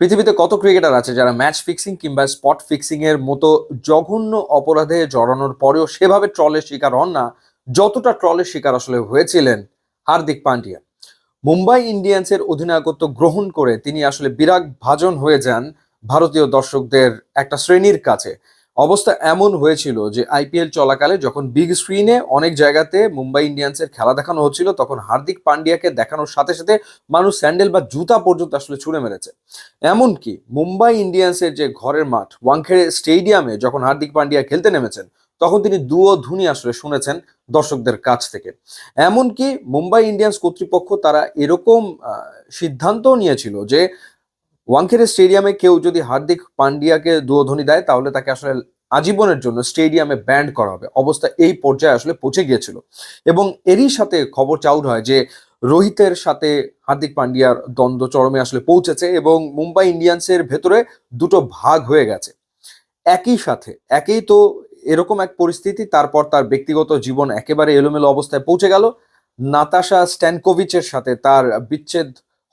পৃথিবীতে কত ক্রিকেটার আছে যারা ম্যাচ ফিক্সিং কিংবা স্পট ফিক্সিং এর মতো জঘন্য অপরাধে জড়ানোর পরেও সেভাবে ট্রলের শিকার হন না, যতটা ট্রলের শিকার আসলে হয়েছিলেন হার্দিক পান্ডিয়া। মুম্বাই ইন্ডিয়ান্সের অধিনায়কত্ব গ্রহণ করে তিনি আসলে বিরাগ ভাজন হয়ে যান ভারতীয় দর্শকদের একটা শ্রেণির কাছে। অবস্থা এমন হয়েছিল যে আইপিএল চলাকালে যখন বিগ স্ক্রিনে অনেক জায়গাতে মুম্বাই ইন্ডিয়ান্সের খেলা দেখানো হচ্ছিল, তখন হার্দিক পান্ডিয়াকে দেখানোর সাথে সাথে মানুষ স্যান্ডেল বা জুতা পর্যন্ত আসলে ছুঁড়ে মেরেছে। এমনকি মুম্বাই ইন্ডিয়ান্সের যে ঘরের মাঠ, ওয়াংখেড়ে স্টেডিয়ামে যখন হার্দিক পান্ডিয়া খেলতে নেমেছেন, তখন তিনি দুও ধুনি আসলে শুনেছেন দর্শকদের কাছ থেকে। এমনকি মুম্বাই ইন্ডিয়ান্স কর্তৃপক্ষ তারা এরকম সিদ্ধান্তও নিয়েছিল যে ওয়াংখেড়ে স্টেডিয়ামে কেউ যদি হার্দিক পান্ডিয়াকে দুয়োধ্বনি দেয়, তাহলে তাকে আসলে আজীবনের জন্য স্টেডিয়ামে ব্যান্ড করা হবে। অবস্থা এই পর্যায়ে আসলে পৌঁছে গিয়েছিল। এবং এরই সাথে খবর চাউর হয় যে, রোহিতের সাথে হার্দিক পান্ডিয়ার দ্বন্দ্ব চরমে আসলে পৌঁছেছে এবং মুম্বাই ইন্ডিয়ান্সের ভেতরে দুটো ভাগ হয়ে গেছে। একই সাথে, একই তো এরকম এক পরিস্থিতি, তারপর তার ব্যক্তিগত জীবন একেবারে এলোমেলো অবস্থায় পৌঁছে গেল। নাতাশা স্ট্যানকোভিচের সাথে তার বিচ্ছেদ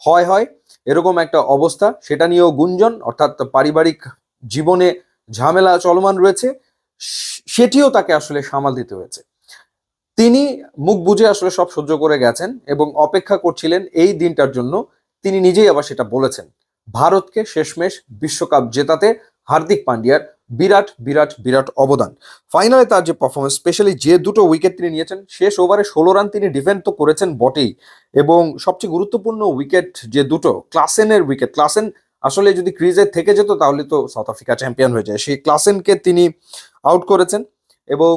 হয় হয়, এরকম একটা অবস্থা। সেটা নিয়েও গুঞ্জন, অর্থাৎ পারিবারিক জীবনে ঝামেলা চলমান রয়েছে। সেটিও তাকে আসলে সামাল দিতে হয়েছে। তিনি মুখ বুঝে আসলে সব সহ্য করে গেছেন এবং অপেক্ষা করছিলেন এই দিনটার জন্য। তিনি নিজেই আবার সেটা বলেছেন, ভারতকে শেষমেশ বিশ্বকাপ জেতাতে হার্দিক পান্ডিয়ার বিরাট বিরাট বিরাট অবদান। ফাইনালে তার যে পারফরমেন্স স্পেশালি যে দুটো উইকেট তিনি নিয়েছেন, শেষ ওভারে ষোলো রান তিনি ডিফেন্ড তো করেছেন বটেই। এবং সবচেয়ে গুরুত্বপূর্ণ উইকেট যে দুটো ক্লাসেনের উইকেট ক্লাসেন আসলে যদি ক্রিজে থেকে যেত, তাহলে তো সাউথ আফ্রিকা চ্যাম্পিয়ন হয়ে যায়। সেই ক্লাসেনকে তিনি আউট করেছেন এবং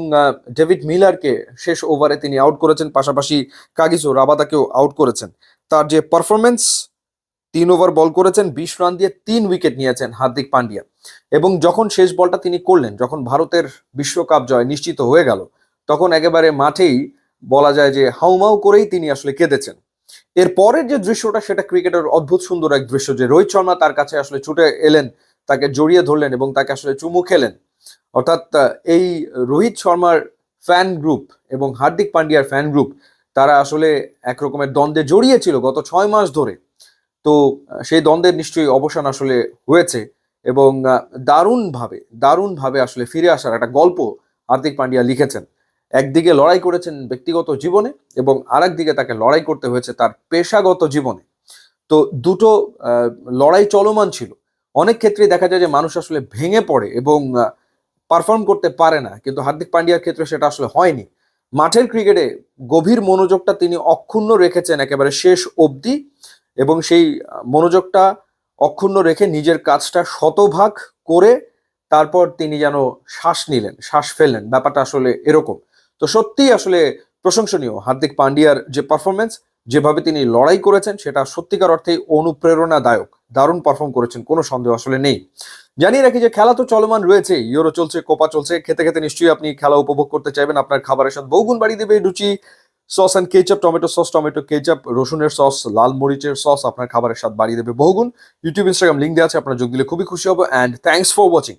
ডেভিড মিলারকে শেষ ওভারে তিনি আউট করেছেন। পাশাপাশি কাগিজো রাবাদাকেও আউট করেছেন। তার যে পারফরমেন্স তিন ওভার বল করেছেন, বিশ রান দিয়ে তিন উইকেট নিয়েছেন হার্দিক পান্ডিয়া। এবং যখন শেষ বলটা তিনি করলেন, যখন ভারতের বিশ্বকাপ জয় নিশ্চিত হয়ে গেল, তখন একেবারে মাঠেই বলা যায় যে হাউমাউ করেই তিনি আসলে কেঁদেছেন। এর পরের যে দৃশ্যটা, সেটা ক্রিকেটের অদ্ভুত সুন্দর এক দৃশ্য যে রোহিত শর্মা তার কাছে আসলে ছুটে এলেন, তাকে জড়িয়ে ধরলেন এবং তাকে আসলে চুমু খেলেন। অর্থাৎ এই রোহিত শর্মার ফ্যান গ্রুপ এবং হার্দিক পান্ডিয়ার ফ্যান গ্রুপ, তারা আসলে এক রকমের দ্বন্দ্বে জড়িয়েছিল গত ছয় মাস ধরে। তো সেই দ্বন্দ্বের নিশ্চয়ই অবসান আসলে হয়েছে এবং দারুণভাবে দারুণভাবে আসলে ফিরে আসার একটা গল্প হার্দিক পান্ডিয়া লিখেছেন। একদিকে লড়াই করেছেন ব্যক্তিগত জীবনে এবং আরেকদিকে তাকে লড়াই করতে হয়েছে তার পেশাগত জীবনে। তো দুটো লড়াই চলমান ছিল। অনেক ক্ষেত্রে দেখা যায় যে মানুষ আসলে ভেঙে পড়ে এবং পারফর্ম করতে পারে না, কিন্তু হার্দিক পান্ডিয়ার ক্ষেত্রে সেটা আসলে হয়নি। মাঠের ক্রিকেটে গভীর মনোযোগটা তিনি অক্ষুণ্ণ রেখেছেন একেবারে শেষ অবধি। এবং সেই মনোযোগটা অক্ষুণ্ণ রেখে নিজের কাজটা শতভাগ করে তারপর তিনি যেন শ্বাস নিলেন, শ্বাস ফেললেন। ব্যাপারটা আসলে এরকম। তো সত্যিই আসলে প্রশংসনীয় হার্দিক পান্ডিয়ার যে পারফরমেন্স যেভাবে তিনি লড়াই করেছেন, সেটা সত্যিকার অর্থেই অনুপ্রেরণাদায়ক, দারুণ পারফর্ম করেছেন, কোনো সন্দেহ আসলে নেই। জানিয়ে রাখি যে খেলা তো চলমান রয়েছে, ইউরো চলছে, কোপা চলছে, খেতে খেতে নিশ্চয়ই আপনি খেলা উপভোগ করতে চাইবেন। আপনার খাবারের সাথে বহুগুণ বাড়িয়ে দেবে Ruchi sauce and ketchup tomato sauce tomato ketchup রসুনের সস লাল মরিচের সস আপনার খাবারের স্বাদ বাড়িয়ে দেবে বহুগুণ। ইউটিউব ইনস্টাগ্রাম লিঙ্ক দেওয়া আছে, আপনারা যোগ দিলে খুবই খুশি হব। And thanks for watching